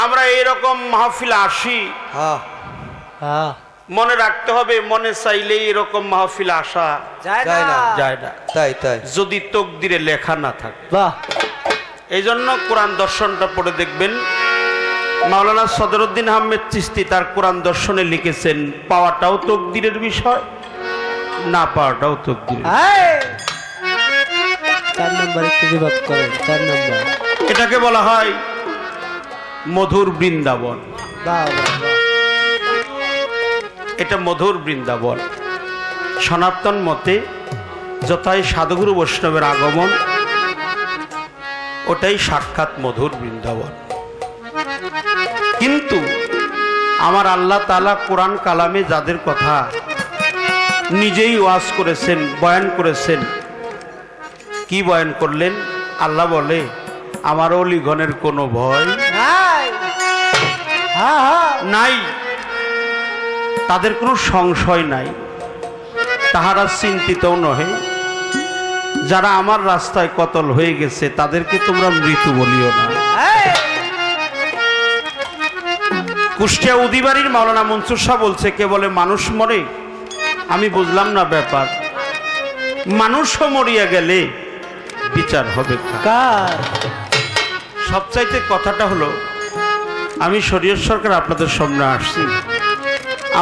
আমরা এরকম মাহফিল আসি। হ্যাঁ। হ্যাঁ। মনে রাখতে হবে মনে চাইলেই এরকম মাহফিল আসা যায় না। যায় না। তাই তাই। যদি তকদিরে লেখা না থাকে। বাহ। এই জন্য কোরআন দর্শনটা পড়ে দেখবেন। মাওলানা সদরুদ্দিন আহমেদ চিস্তি তার কোরআন দর্শনে লিখেছেন পাওয়াটাও তকদিরের বিষয় না পাওয়াটাও তকদিরের এই! চার নম্বর একটু করেন চার নম্বর। এটাকে বলা হয় মধুর বৃন্দাবন। এটা মধুর বৃন্দাবন। সনাতন মতে যথাই সাধুগুরু বৈষ্ণবের আগমন, ওটাই সাক্ষাৎ মধুর বৃন্দাবন। কিন্তু আমার আল্লাহ তালা কোরআন কালামে যাদের কথা নিজেই ওয়াজ করেছেন, বয়ান করেছেন, কি বয়ান করলেন? আল্লাহ বলে আমার অলিগণের কোনো ভয় নাই। তাদের কোনো সংশয় নাই। তাহারা চিন্তিতও নহে। যারা আমার রাস্তায় কতল হয়ে গেছে, তাদেরকে তোমরা মৃত্যু বলিও না। কুষ্টিয়া উদিবাড়ির মাওলানা মনসুর শাহ বলছে, কে বলে, মানুষ মরে? আমি বুঝলাম না ব্যাপার। মানুষও মরিয়া গেলে বিচার হবে সবচাইতে কথাটা হলো আমি শরীর সরকার আপনাদের সামনে আসছি।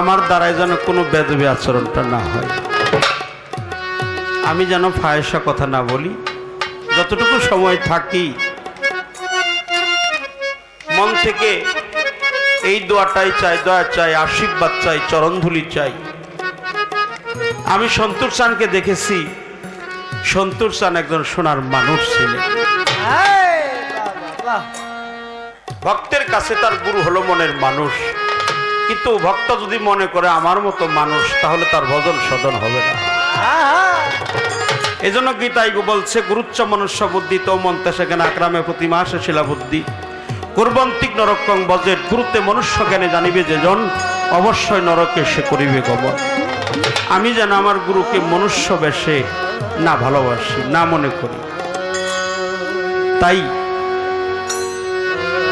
আমার দ্বারাই যেন কোনো বেদবি আচরণটা না হয়। আমি যেন ফায়সা কথা না বলি। যতটুকু সময় থাকি, মন থেকে এই দোয়াটাই চাই, দয়া চাই, আশীর্বাদ চাই, চরণধুলি চাই। আমি সন্তোষ চানকে দেখেছি। সন্তোষ চান একজন সোনার মানুষ ছিলেন। ভক্তের কাছে তার গুরু হলো মনের মানুষ। কিন্তু ভক্ত যদি মনে করে আমার মতো মানুষ, তাহলে তার ভজন সদন হবে না। এজন্য গীতাই বলছে, গুরুচ্চ মনুষ্য বুদ্ধি তো মন্তে সেখানে আক্রামে প্রতি মাসে শিলা বুদ্ধি। কুর্বন্তিক নরকং বজেট গুরুত্বে মনুষ্য জ্ঞানে জানিবে যে জন, অবশ্যই নরকে সে করিবে গমন। আমি যেন আমার গুরুকে মনুষ্য বেশে না ভালোবাসি, না মনে করি। তাই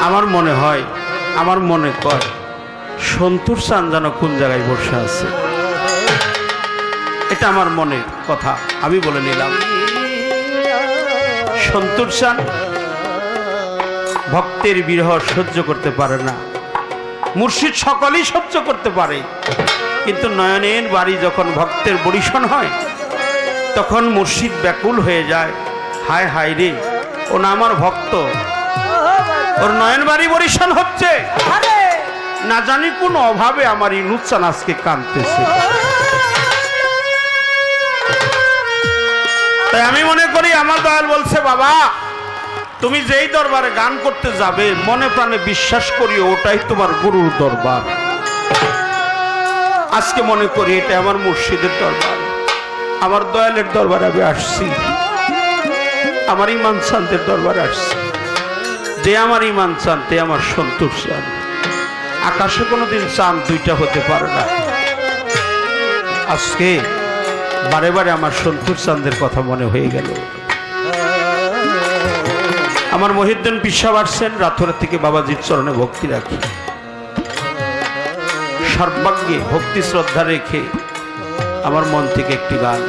আমার মনে হয়, আমার মনে কয় সন্তোষ চান যেন কোন জায়গায় বসে আছে। এটা আমার মনের কথা, আমি বলে নিলাম। সন্তোষ চান ভক্তের বিরহ সহ্য করতে পারে না। মুর্শিদ সকলেই সহ্য করতে পারে। কিন্তু নয়নের বাড়ি যখন ভক্তের বরিশন হয়, তখন মুর্শিদ ব্যাকুল হয়ে যায়। হায় হায় রে, ও না আমার ভক্ত। ওর নয়ন বাড়ি বরিশন হচ্ছে। না জানি কোন অভাবে আমার এই ইনুচ্চান আজকে কাঁদতেছে। তাই আমি মনে করি আমার দয়াল বলছে বাবা তুমি যেই দরবারে গান করতে যাবে মনে প্রাণে বিশ্বাস করি ওটাই তোমার গুরুর দরবার। আজকে মনে করি এটা আমার মুর্শিদের দরবার। আমার দয়ালের দরবারে আমি আসছি। আমার ইমান শান্তের দরবারে আসছি। যে আমার ইমান চান তে আমার সন্তোষ চান। আকাশে কোনোদিন চান দুইটা হতে পারে না। আজকে বারে বারে আমার সন্তোষ চাঁদের কথা মনে হয়ে গেল। আমার মহিদ্দিন পিসা বাড়ছেন রাতরা থেকে বাবাজির চরণে ভক্তি রাখি। সর্বাঙ্গে ভক্তি শ্রদ্ধা রেখে আমার মন থেকে একটি গান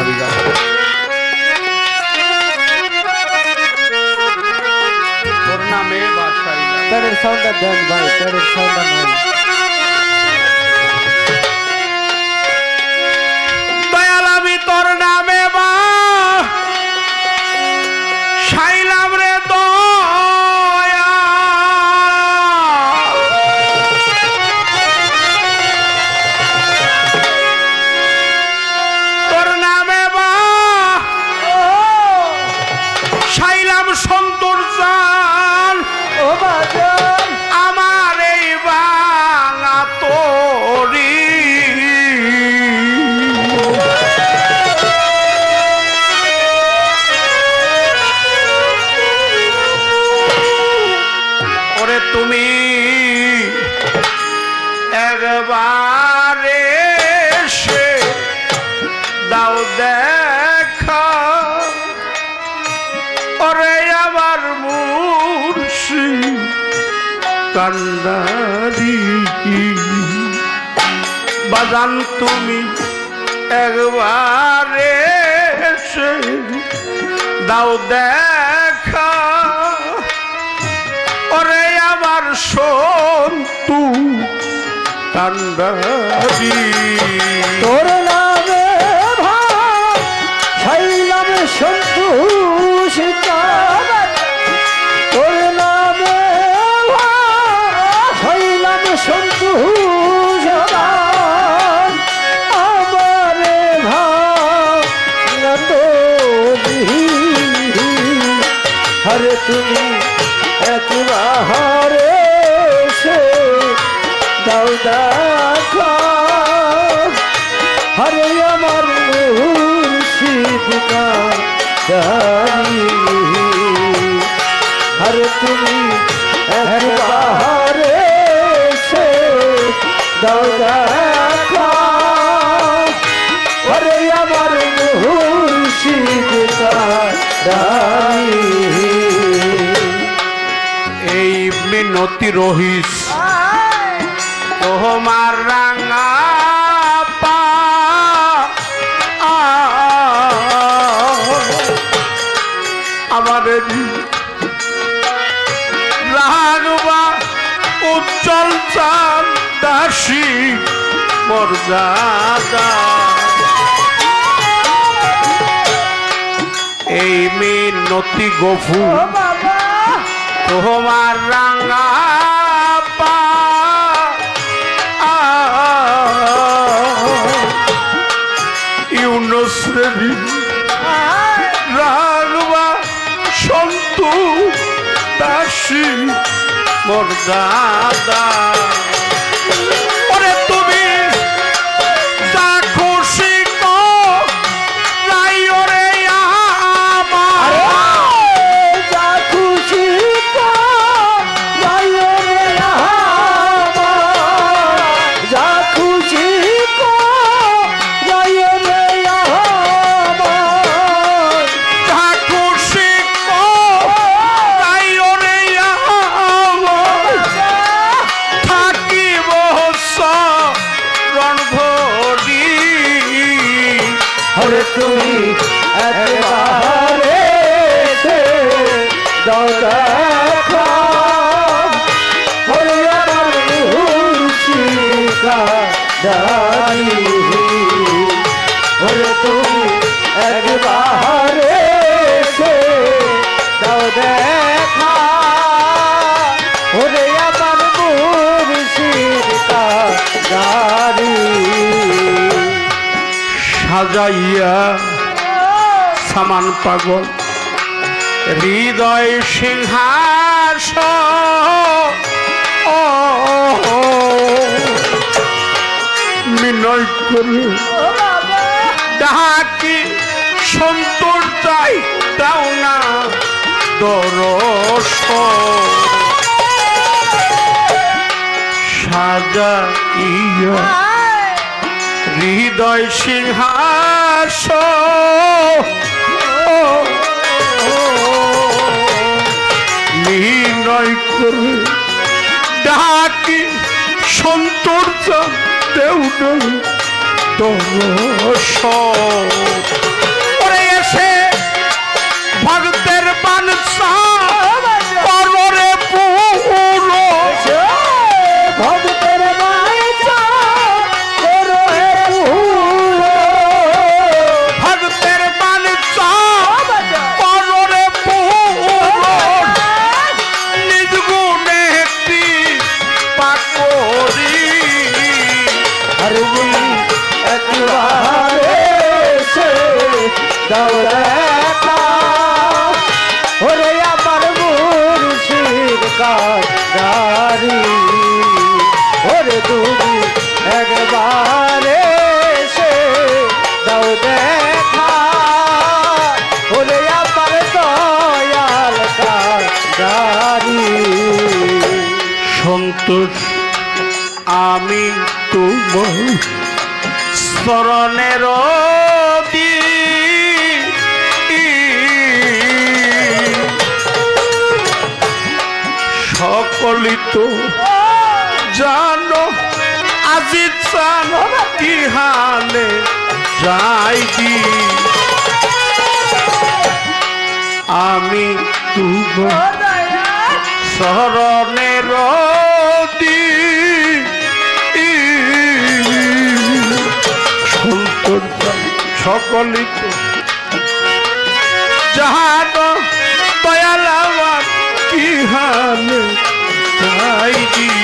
আমি গাবো। সাউন্ডটা দেন ভাই প্যাডের সাউন্ডটা নেন কান্ডারি বাজান তুমি একবার দাও দেখা। ওরে আমার সন্তু কান্ডারি তোর নামে ভাই শৈলাম সন্তোষ তোর হরে তুমি একবার সে দাও হরে আমার মুর্শিদ হরে তুমি একবার সে দাও দেখা। হরে আমার মুর্শিদ কারি মিনতি রহিস। তোমার রাঙা উজ্জ্বল চাঁদ দাসী মর্যাদা। এই মিনতি গফু বাবা তোমার রাঙা পা। ইউনুস রেবি রাগবা সন্তু দাসী মোর ওরে তুমি একবারে দাও দেখা। হরে আমার দানি হরে। তুমি একবারে দাও দেখা। সাজাইয়া সামান পাগল। হৃদয় সিংহাস। মিনয় করে। ডাকি সন্তোষ চাই দাও না দরস। সাজাইয়া হৃদয় সিংহাস। নির্ণয় করে ডাকি সন্তোষ দেউ দরস ওরে এসে ভক্তের পররে স্মরণের সকল সকলিত জানো আজি কি হালে যাই দি আমি তোমার শরণের সকলিত। যাহার দয়াল আমার কি হালে যাই দি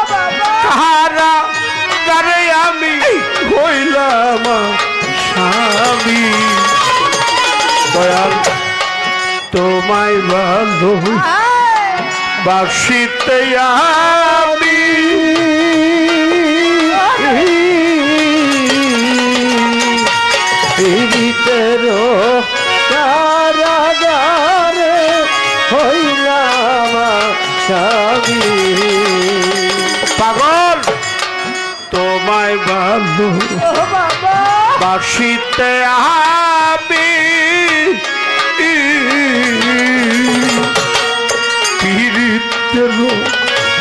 কাহারা কারে আমি হইলাম স্বামী। দয়াল তোমায় ভালো বাসিতে আমি। পীড়িতের কারাগারে হইলাম স্বামী। পাগল? ভালো বাসিতে আমি পীড়িতের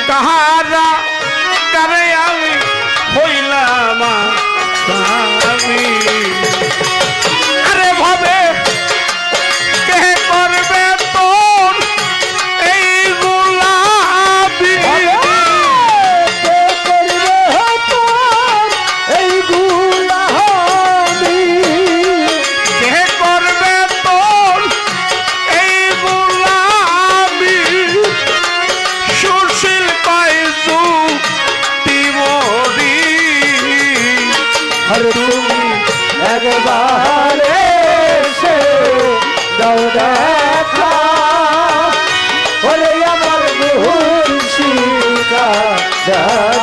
কাহারা কারে আমি হইলাম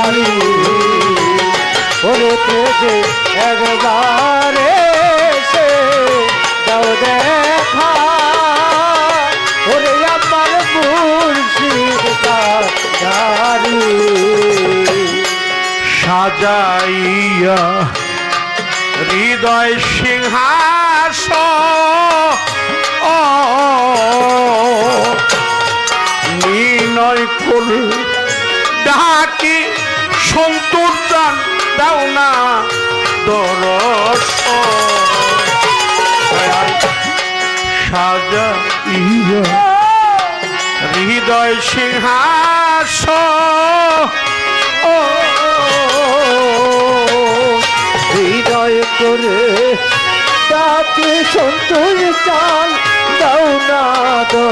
দানি ওরে থেকে একবার এসে দাও দেখা। ওরে আমার মুর্শিদা দানি সাজাইয়া হৃদয় সিংহাস নির্ণয় করে ডাকি সন্তুর দান দাও না দরস। সাজাইয়া হৃদয় সিংহাস হৃদয় করে তাকে সন্তোষ চান দাও না দো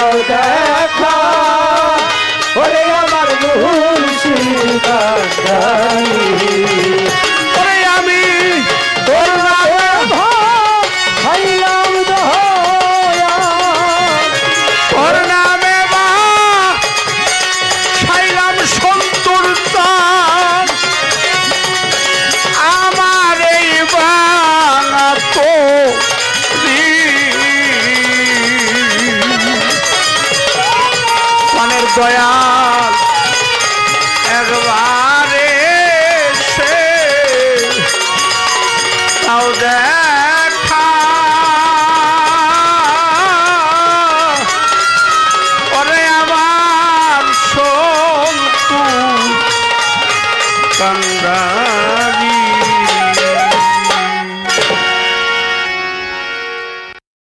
Sauda